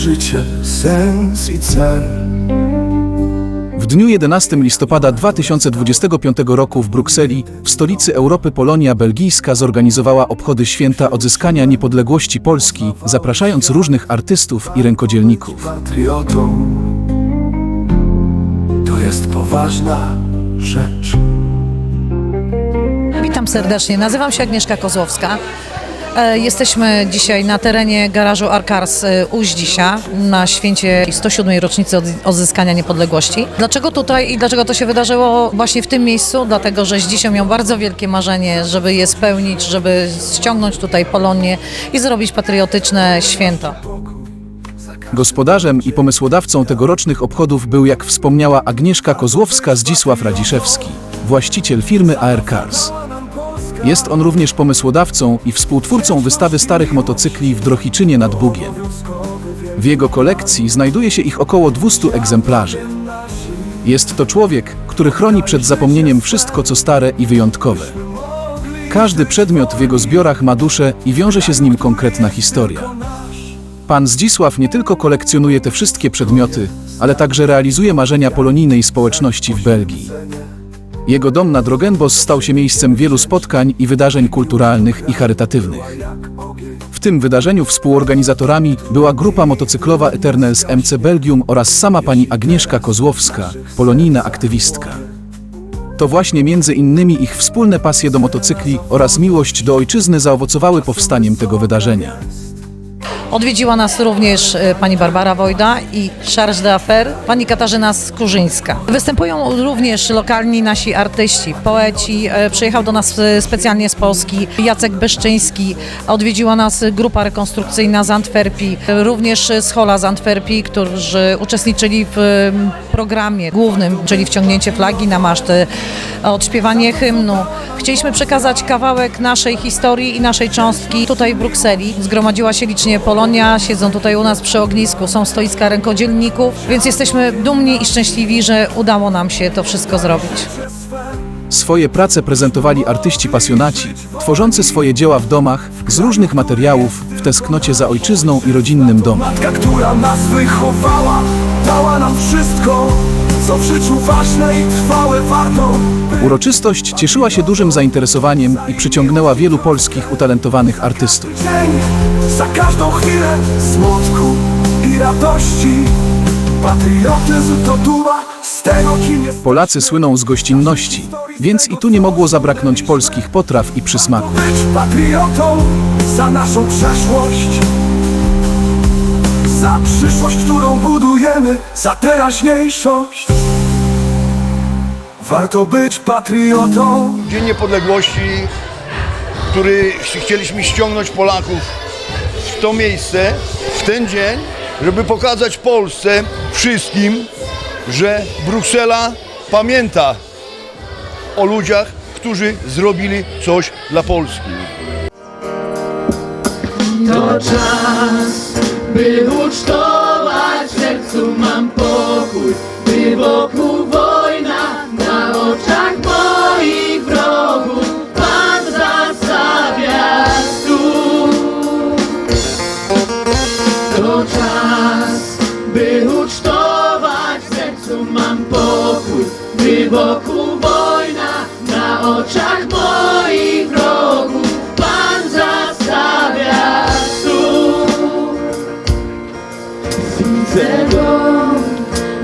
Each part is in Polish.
życie, sens i cel. W dniu 11 listopada 2025 roku w Brukseli, w stolicy Europy Polonia Belgijska zorganizowała obchody święta odzyskania niepodległości Polski, zapraszając różnych artystów i rękodzielników. Patriotą to jest poważna rzecz. Witam serdecznie, nazywam się Agnieszka Kozłowska. E, Jesteśmy dzisiaj na terenie garażu Arkars e, Uździsia na święcie 107. rocznicy od- odzyskania niepodległości. Dlaczego tutaj i dlaczego to się wydarzyło właśnie w tym miejscu? Dlatego, że Zdzisio miał bardzo wielkie marzenie, żeby je spełnić, żeby ściągnąć tutaj Polonię i zrobić patriotyczne święto. Gospodarzem i pomysłodawcą tegorocznych obchodów był, jak wspomniała Agnieszka Kozłowska-Zdzisław Radziszewski, właściciel firmy AR Cars. Jest on również pomysłodawcą i współtwórcą wystawy starych motocykli w Drohiczynie nad Bugiem. W jego kolekcji znajduje się ich około 200 egzemplarzy. Jest to człowiek, który chroni przed zapomnieniem wszystko, co stare i wyjątkowe. Każdy przedmiot w jego zbiorach ma duszę i wiąże się z nim konkretna historia. Pan Zdzisław nie tylko kolekcjonuje te wszystkie przedmioty, ale także realizuje marzenia polonijnej społeczności w Belgii. Jego dom na Drogenbos stał się miejscem wielu spotkań i wydarzeń kulturalnych i charytatywnych. W tym wydarzeniu współorganizatorami była grupa motocyklowa Eternals MC Belgium oraz sama pani Agnieszka Kozłowska, polonijna aktywistka. To właśnie między innymi ich wspólne pasje do motocykli oraz miłość do ojczyzny zaowocowały powstaniem tego wydarzenia. Odwiedziła nas również e, pani Barbara Wojda i Charles d'Affaires, pani Katarzyna Skurzyńska. Występują również lokalni nasi artyści, poeci. E, Przyjechał do nas e, specjalnie z Polski Jacek Beszczyński. Odwiedziła nas grupa rekonstrukcyjna z Antwerpii, również z Hola z Antwerpii, którzy uczestniczyli w programie głównym, czyli wciągnięcie flagi na maszty, odśpiewanie hymnu. Chcieliśmy przekazać kawałek naszej historii i naszej cząstki tutaj w Brukseli. Zgromadziła się licznie Polonia, siedzą tutaj u nas przy ognisku, są stoiska rękodzielników, więc jesteśmy dumni i szczęśliwi, że udało nam się to wszystko zrobić. Swoje prace prezentowali artyści pasjonaci, tworzący swoje dzieła w domach z różnych materiałów w tesknocie za ojczyzną i rodzinnym domem. Matka, która nas wychowała, dała nam wszystko, co w życiu ważne i trwałe warto. Uroczystość cieszyła się dużym zainteresowaniem i przyciągnęła wielu polskich utalentowanych artystów. Każdą chwilę smutku i radości. Patriotyzm to duma z tego, kim jest Polacy słyną z gościnności, więc i tu nie mogło zabraknąć polskich potraw i przysmaków. być patriotą za naszą przeszłość. Za przyszłość, którą budujemy, za teraźniejszość. Warto być patriotą. Dzień Niepodległości, który chcieliśmy ściągnąć Polaków to miejsce, w ten dzień, żeby pokazać Polsce wszystkim, że Bruksela pamięta o ludziach, którzy zrobili coś dla Polski. To czas, by ucztować w sercu mam pokój, by wokół wojna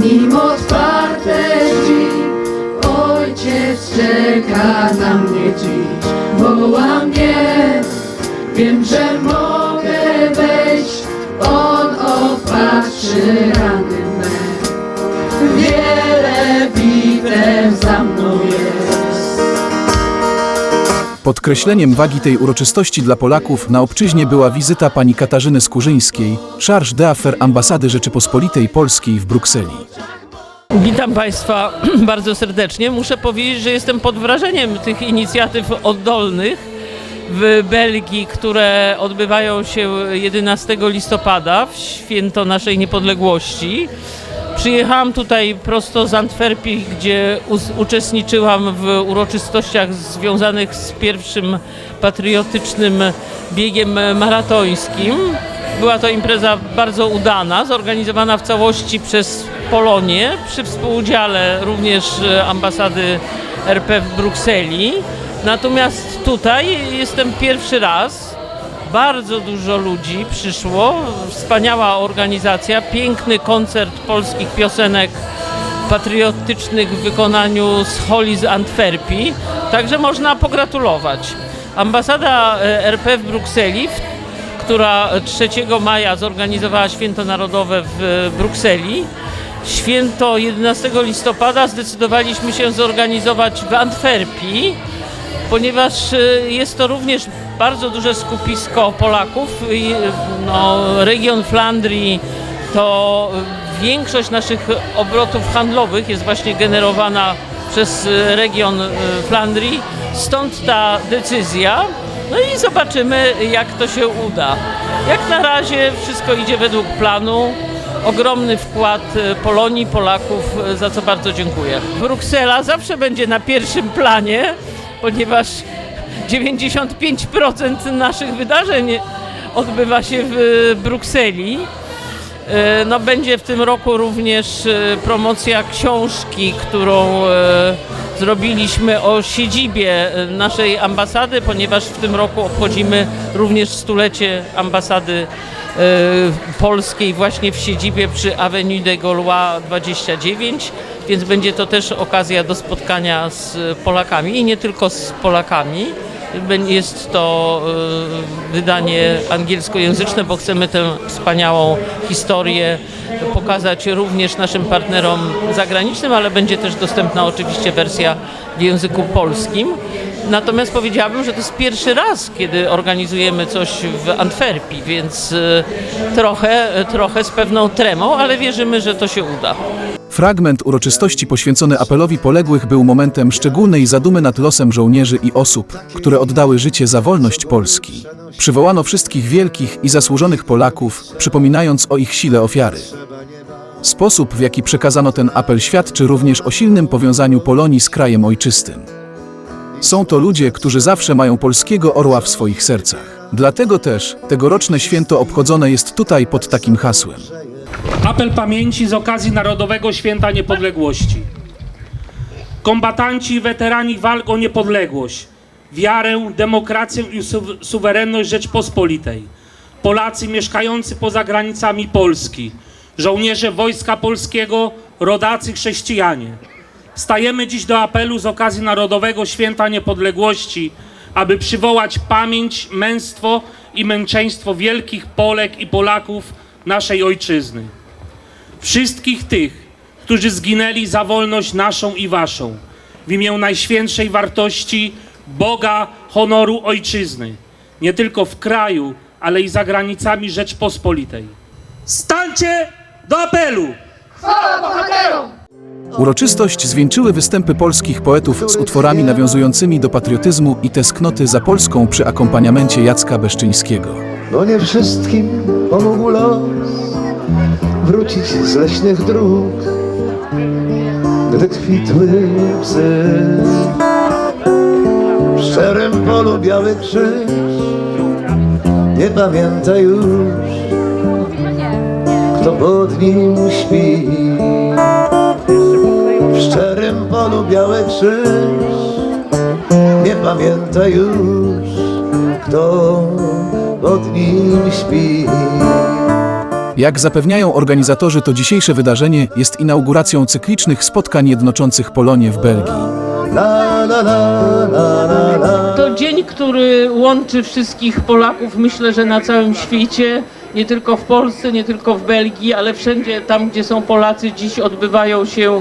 nim otwarte drzwi Ojciec czeka na mnie dziś Woła mnie, wiem, że Podkreśleniem wagi tej uroczystości dla Polaków na obczyźnie była wizyta pani Katarzyny Skurzyńskiej, charge d'affaires ambasady Rzeczypospolitej Polskiej w Brukseli. Witam Państwa bardzo serdecznie. Muszę powiedzieć, że jestem pod wrażeniem tych inicjatyw oddolnych w Belgii, które odbywają się 11 listopada w święto naszej niepodległości. Przyjechałam tutaj prosto z Antwerpii, gdzie uczestniczyłam w uroczystościach związanych z pierwszym patriotycznym biegiem maratońskim. Była to impreza bardzo udana, zorganizowana w całości przez Polonię, przy współudziale również ambasady RP w Brukseli. Natomiast tutaj jestem pierwszy raz. Bardzo dużo ludzi przyszło, wspaniała organizacja, piękny koncert polskich piosenek patriotycznych w wykonaniu z Holi z Antwerpii, także można pogratulować. Ambasada e, RP w Brukseli, która 3 maja zorganizowała Święto Narodowe w Brukseli, święto 11 listopada zdecydowaliśmy się zorganizować w Antwerpii, ponieważ y, jest to również bardzo duże skupisko Polaków. No, region Flandrii to większość naszych obrotów handlowych jest właśnie generowana przez y, region y, Flandrii, stąd ta decyzja. No i zobaczymy, jak to się uda. Jak na razie wszystko idzie według planu. Ogromny wkład Polonii, Polaków, za co bardzo dziękuję. Bruksela zawsze będzie na pierwszym planie, ponieważ 95% naszych wydarzeń odbywa się w Brukseli. E, No, będzie w tym roku również e, promocja książki, którą e, zrobiliśmy o siedzibie naszej ambasady, ponieważ w tym roku obchodzimy również stulecie ambasady polskiej właśnie w siedzibie przy Avenue de Gaulois 29, więc będzie to też okazja do spotkania z Polakami i nie tylko z Polakami. Jest to e, wydanie angielskojęzyczne, bo chcemy tę wspaniałą historię pokazać również naszym partnerom zagranicznym, ale będzie też dostępna oczywiście wersja w języku polskim. Natomiast powiedziałabym, że to jest pierwszy raz, kiedy organizujemy coś w Antwerpii, więc e, trochę, trochę z pewną tremą, ale wierzymy, że to się uda. Fragment uroczystości poświęcony apelowi poległych był momentem szczególnej zadumy nad losem żołnierzy i osób, które oddały życie za wolność Polski. Przywołano wszystkich wielkich i zasłużonych Polaków, przypominając o ich sile ofiary. Sposób, w jaki przekazano ten apel, świadczy również o silnym powiązaniu Polonii z krajem ojczystym. Są to ludzie, którzy zawsze mają polskiego orła w swoich sercach. Dlatego też tegoroczne święto obchodzone jest tutaj pod takim hasłem. Apel pamięci z okazji Narodowego Święta Niepodległości. Kombatanci i weterani walk o niepodległość, wiarę, demokrację i su- suwerenność Rzeczpospolitej. Polacy mieszkający poza granicami Polski, żołnierze Wojska Polskiego, rodacy chrześcijanie. Stajemy dziś do apelu z okazji Narodowego Święta Niepodległości, aby przywołać pamięć, męstwo i męczeństwo wielkich Polek i Polaków naszej ojczyzny. Wszystkich tych, którzy zginęli za wolność naszą i waszą, w imię najświętszej wartości Boga, honoru ojczyzny, nie tylko w kraju, ale i za granicami Rzeczpospolitej. Stańcie do apelu! Uroczystość zwieńczyły występy polskich poetów z utworami nawiązującymi do patriotyzmu i tęsknoty za Polską przy akompaniamencie Jacka Beszczyńskiego. Bo nie wszystkim pomógł los wrócić z leśnych dróg, gdy kwitły psy. W szczerym polu biały krzyż nie pamięta już, kto pod nim śpi. Polu biały krzyż nie pamięta już, kto pod nim śpi. Jak zapewniają organizatorzy, to dzisiejsze wydarzenie jest inauguracją cyklicznych spotkań jednoczących Polonię w Belgii. La la la la la la. To dzień, który łączy wszystkich Polaków, myślę, że na całym świecie, nie tylko w Polsce, nie tylko w Belgii, ale wszędzie tam, gdzie są Polacy, dziś odbywają się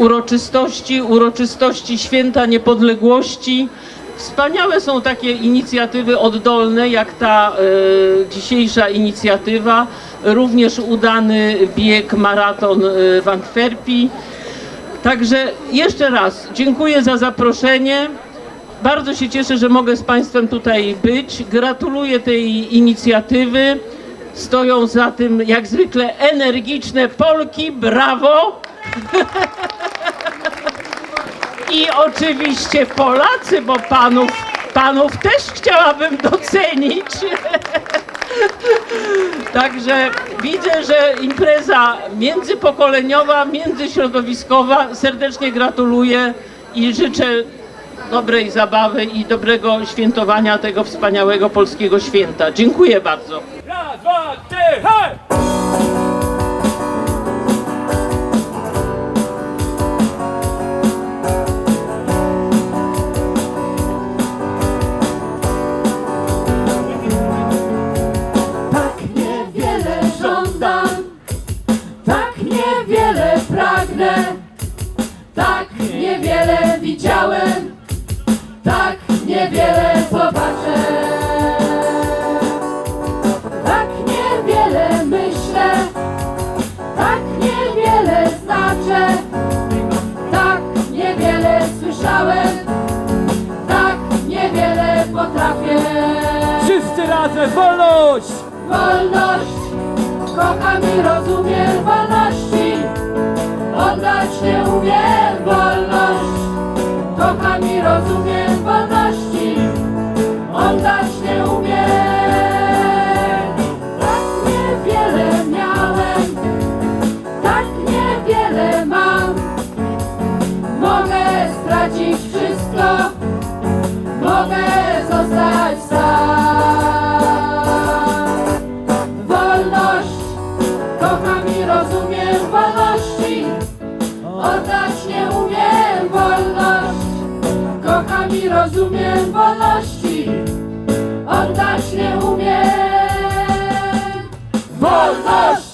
uroczystości, uroczystości Święta Niepodległości. Wspaniałe są takie inicjatywy oddolne, jak ta e, dzisiejsza inicjatywa, również udany bieg maraton e, w Antwerpii. Także jeszcze raz dziękuję za zaproszenie. Bardzo się cieszę, że mogę z Państwem tutaj być. Gratuluję tej inicjatywy. Stoją za tym jak zwykle energiczne Polki. Brawo! I oczywiście Polacy, bo panów, panów też chciałabym docenić. Także widzę, że impreza międzypokoleniowa, międzyśrodowiskowa. Serdecznie gratuluję i życzę dobrej zabawy i dobrego świętowania tego wspaniałego polskiego święta. Dziękuję bardzo. Raz, dwa, trzy, hej! Wolność! Wolność, kocham i rozumiem wolności. Oddać nie umiem rozumiem wolności. Oddać nie umiem. Wolność!